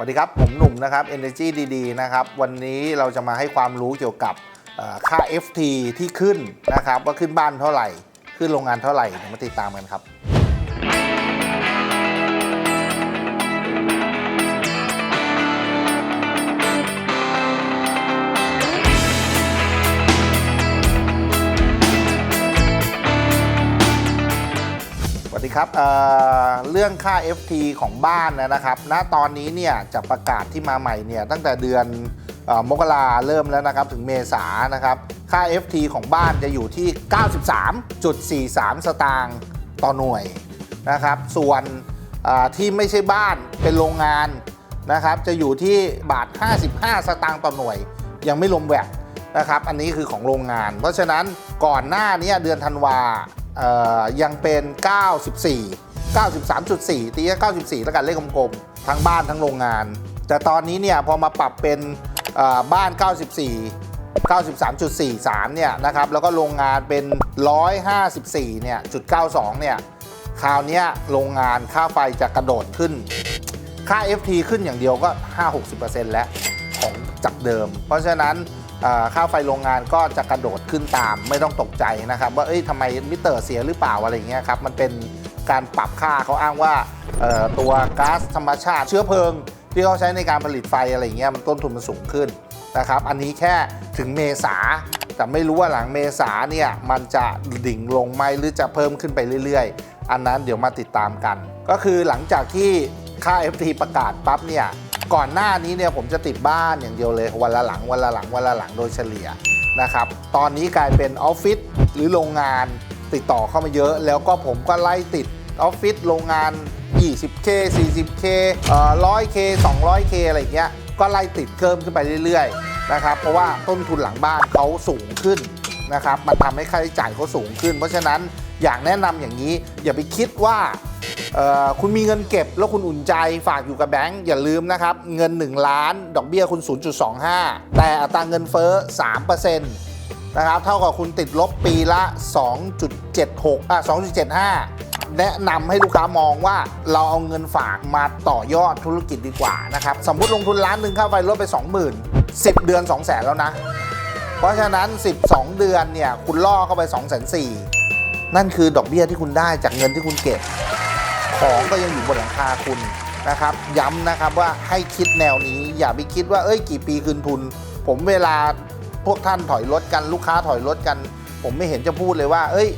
สวัสดีครับ ผมหนุ่มนะครับ Energy ดีๆนะครับ วันนี้เราจะมาให้ความรู้เกี่ยวกับเอ่อค่า FT ที่ขึ้นนะครับ ว่าขึ้นบ้านเท่าไหร่ ขึ้นโรงงานเท่าไหร่มาติดตามกันครับ วัสดีครับเเรื่องค่า FT ของบ้านนะครับ ณ ตอนนี้เนี่ยจะประกาศที่มาใหม่เนี่ยตั้งแต่เดือนมกราเริ่มแล้วนะครับ ถึงเมษานะครับ ค่า FT ของบ้านจะอยู่ที่ 93.43 สตางค์ต่อหน่วยนะครับ ส่วนที่ไม่ใช่บ้านเป็นโรงงานนะครับ จะอยู่ที่บาท 55 สตางค์ต่อหน่วย ยังไม่รวมแวดนะครับ อันนี้คือของโรงงาน เพราะฉะนั้นก่อนหน้านี้เดือนธันวา ยังเป็น 94 93.4 ตีก็94 แล้วกันเลขกลมๆ ทั้งบ้านทั้งโรงงาน แต่ตอนนี้เนี่ยพอมาปรับเป็นบ้าน 94 93.43 เนี่ยนะครับ แล้วก็โรงงานเป็น 154 เนี่ยจุด92 เนี่ย คราวนี้โรงงานค่าไฟจะกระโดดขึ้น ค่า FT ขึ้นอย่างเดียวก็ 5-60%แล้วของจากเดิม เพราะฉะนั้น ค่าไฟโรงงานก็จะกระโดดขึ้นตามไม่ต้องตกใจนะครับ ว่าเอ้ยทำไมมิเตอร์เสียหรือเปล่าอะไรเงี้ยครับมันเป็นการปรับค่าเขาอ้างว่าตัวก๊าซธรรมชาติเชื้อเพลิง ที่เขาใช้ในการผลิตไฟอะไรเงี้ยมันต้นทุนมันสูงขึ้นนะครับ อันนี้แค่ถึงเมษาแต่ไม่รู้ว่าหลังเมษาเนี่ยมันจะดิ่งลงไหมหรือจะเพิ่มขึ้นไปเรื่อยๆ อันนั้นเดี๋ยวมาติดตามกัน ก็คือหลังจากที่ค่า FT ประกาศปั๊บเนี่ย ก่อนหน้านี้เนี่ยผมจะติดบ้านอย่างเดียวเลยวันละหลังวันละหลังวันละหลังโดยเฉลี่ยนะครับตอนนี้กลายเป็นออฟฟิศหรือโรงงานติดต่อเข้ามาเยอะ แล้วก็ผมก็ไล่ติดออฟฟิศโรงงาน 20K 40K เอ่อ 100K 200K อะไรเงี้ยก็ไล่ติดเพิ่มขึ้นไปเรื่อยๆนะครับเพราะว่าต้นทุนหลังบ้านเขาสูงขึ้นนะครับมันทำให้ค่าใช้จ่ายเขาสูงขึ้น เพราะฉะนั้นอยากแนะนำอย่างนี้ อย่าไปคิดว่า คุณมีเงินเก็บแล้วคุณอุ่นใจฝากอยู่กับแบงก์อย่าลืมนะครับ เงิน 1 ล้าน ดอกเบี้ยคุณ 0.25 แต่อัตราเงินเฟ้อ 3%นะครับเท่ากับคุณติดลบปีละ 2.76อะ2.75แนะนำให้ลูกค้ามองว่าเราเอาเงินฝากมาต่อยอดธุรกิจดีกว่านะครับ สมมุติลงทุนล้านหนึ่งค่าไฟลดไป 20,000 10 เดือน 2 0 0แสนแล้วนะ เพราะฉะนั้น 12 เดือนเนี่ย คุณล่อเข้าไป 2 4 0 0 0นั่นคือดอกเบี้ยที่คุณได้จากเงินที่คุณเก็บ ของก็ยังอยู่บนหลังคาคุณนะครับ ย้ำนะครับว่าให้คิดแนวนี้ อย่าไปคิดว่าเอ้ยกี่ปีคืนทุน ผมเวลาพวกท่านถอยรถกันลูกค้าถอยรถกัน ผมไม่เห็นจะพูดเลยว่า เอ้ย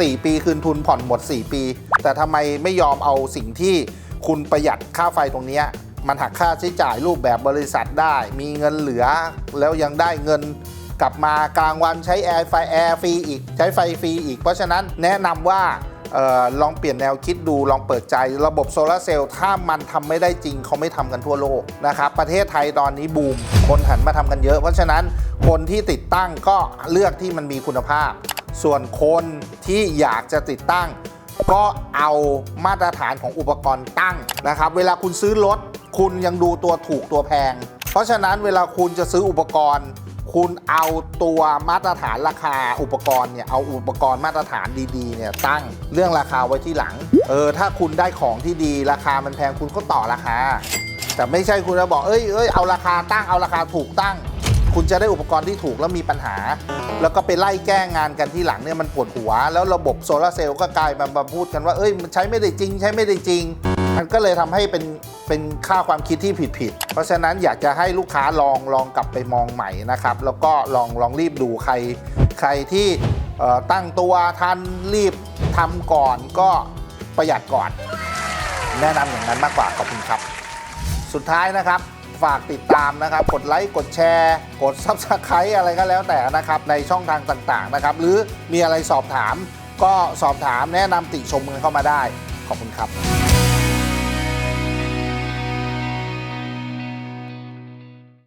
สี่ปีคืนทุนผ่อนหมด 4 ปี แต่ทำไมไม่ยอมเอาสิ่งที่คุณประหยัดค่าไฟตรงนี้มันหักค่าใช้จ่ายรูปแบบบริษัทได้ มีเงินเหลือ แล้วยังได้เงินกลับมากลางวันใช้แอร์ไฟแอร์ฟรีอีก ใช้ไฟฟรีอีก เพราะฉะนั้นแนะนำว่า ออลองเปลี่ยนแนวคิดดูลองเปิดใจระบบโซลาร์เซลล์ถ้ามันทำไม่ได้จริงเขาไม่ทำกันทั่วโลกนะครับประเทศไทยตอนนี้บูม คนหันมาทำกันเยอะ เพราะฉะนั้นคนที่ติดตั้งก็เลือกที่มันมีคุณภาพ ส่วนคนที่อยากจะติดตั้ง ก็เอามาตรฐานของอุปกรณ์ตั้งนะครับ เวลาคุณซื้อรถคุณยังดูตัวถูกตัวแพง เพราะฉะนั้นเวลาคุณจะซื้ออุปกรณ์ คุณเอาตัวมาตรฐานราคาอุปกรณ์เนี่ยเอาอุปกรณ์มาตรฐานดีๆเนี่ยตั้งเรื่องราคาไว้ที่หลัง เออถ้าคุณได้ของที่ดีราคามันแพงคุณก็ต่อราคา แต่ไม่ใช่คุณจะบอกเอ้ยเอ้ยเอาราคาตั้งเอาราคาถูกตั้ง คุณจะได้อุปกรณ์ที่ถูกแล้วมีปัญหา แล้วก็ไปไล่แก้งานกันที่หลังเนี่ยมันปวดหัว แล้วระบบโซลาเซลล์ก็กลายมามาพูดกันว่าเอ้ยมันใช้ไม่ได้จริง ใช้ไม่ได้จริง มันก็เลยทำให้เป็นเป็นค่าความคิดที่ผิดผิด เพราะฉะนั้นอยากจะให้ลูกค้าลองลองกลับไปมองใหม่นะครับ แล้วก็ลองลองรีบดูใคร ใครที่ตั้งตัวทันรีบทำก่อนก็ประหยัดก่อน แนะนำอย่างนั้นมากกว่าขอบคุณครับ สุดท้ายนะครับฝากติดตามนะครับ กดไลค์กดแชร์ กด Subscribe อะไรก็แล้วแต่นะครับ ในช่องทางต่างๆนะครับ หรือมีอะไรสอบถาม ก็สอบถามแนะนำติชมกันเข้ามาได้ ขอบคุณครับ